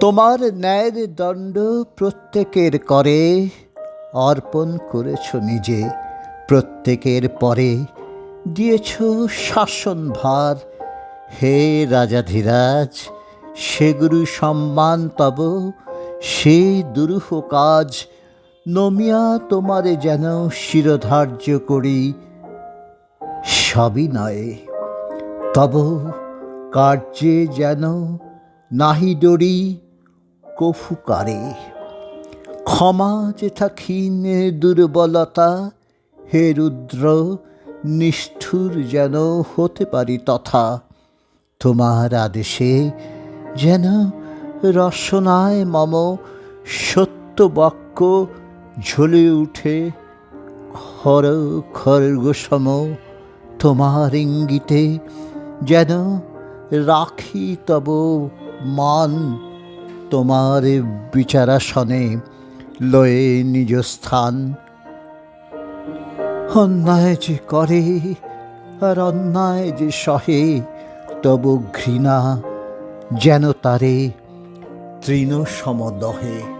তোমার ন্যায়ের দণ্ড প্রত্যেকের করে অর্পণ করেছ নিজে। প্রত্যেকের পরে দিয়েছ শাসনভার হে রাজাধিরাজ সে গুরু সম্মান তব সেই দুরূহ কাজ। নমিয়া তোমারে যেন শিরোধার্য করি। সবই নয়, তব কার্যে যেন নাহি ডরি। কফুকারে। ক্ষমা যেথা ক্ষীণ দুর্বলতা, হে রুদ্র, নিষ্ঠুর যেন হতে পারি তথা, তোমার আদেশে যেন রসনায় মম সত্য বাক্য ঝলে উঠে, খর খর্গসম তোমার ইঙ্গিতে যেন রাখি তব মান তোমার বিচারাসনে লয়ে নিজ স্থান। অন্যায় যে করে আর অন্যায় যে সহে, তবু ঘৃণা যেন তারে তৃণ সমদহে